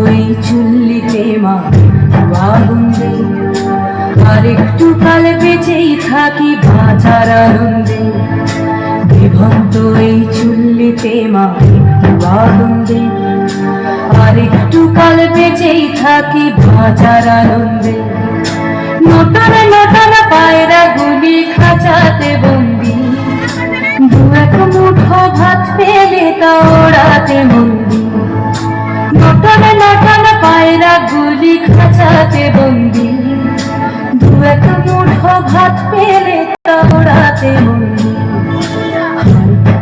ওই চুল্লিতে মা আগুন আরেকটু কাল বেঁচেই থাকি বাঁচার আনন্দে। বিভক্ত এই চুল্লিতে মা আগুন আরেকটু কাল বেঁচেই থাকি বাঁচার আনন্দে। নতুন নতুন পায়রা গুলি খাঁচাতে বন্দি। দু এক মুঠো ভাত পেলে তা ওড়াতে মন গুলি খাঁচাতে বন্দি। দু এক মুঠো ভাত পেলে তা ওড়াতে মন্দি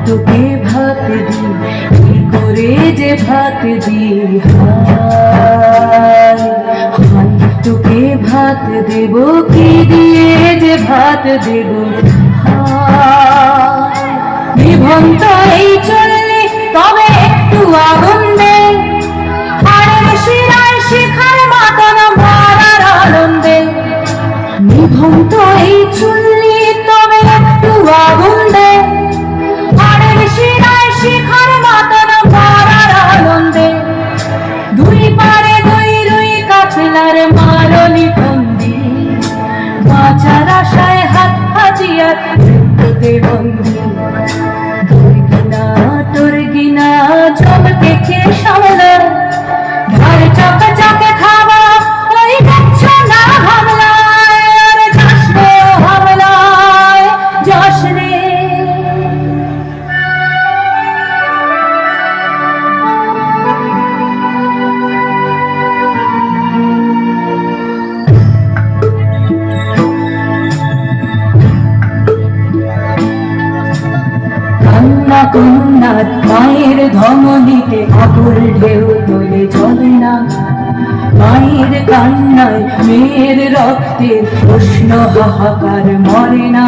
তোকে ভাত দি কি করে যে ভাত দি তোকে ভাত দেব, কি দিয়ে যে ভাত দেব বিভন্ত এই চললে তবে একটু আগুন মারলি বন্দি। বাঁচার আশায় হাত হাজিয়ার মৃত্যুতে বন্দি। দুই গিনা তোর গিনা জমকে কান্না কন্যার মায়ের ধমনীতে আকুল ঢেউ তোলে চলে না। মায়ের কান্নায় মেয়ের রক্তে উষ্ণ হাহাকার মরে না।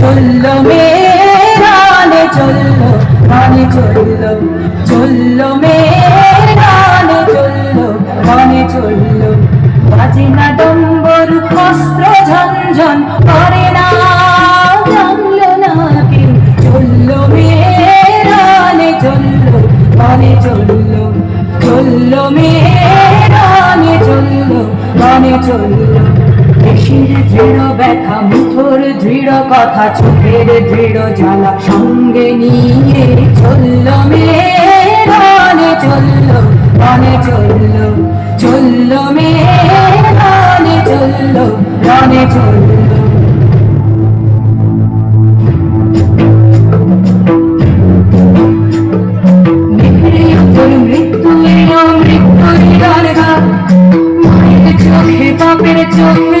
চলল মেয়েরানে চলল রানে চলল চলল মেয়েরানে চলল রানে চলল। বাজে না দৃঢ় ব্যথা, মুঠোর দৃঢ় কথা, চোখের দৃঢ় জ্বালা, সঙ্গে নিয়ে চলল মেয়েরানে চলল রানে চলল চলল চলল রানে চলল। দরগা মায়ের চোখে বাপের চোখে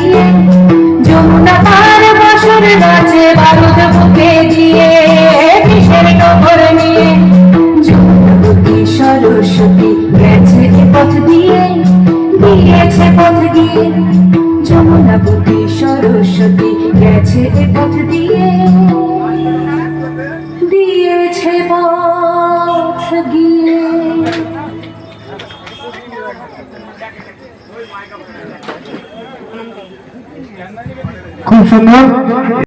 দিয়েছে পথ দিয়ে যমুনাবতী সরস্বতী গেছে এ পথ দিয়ে। দিয়েছে পথ গিয়ে। খুব সুন্দর।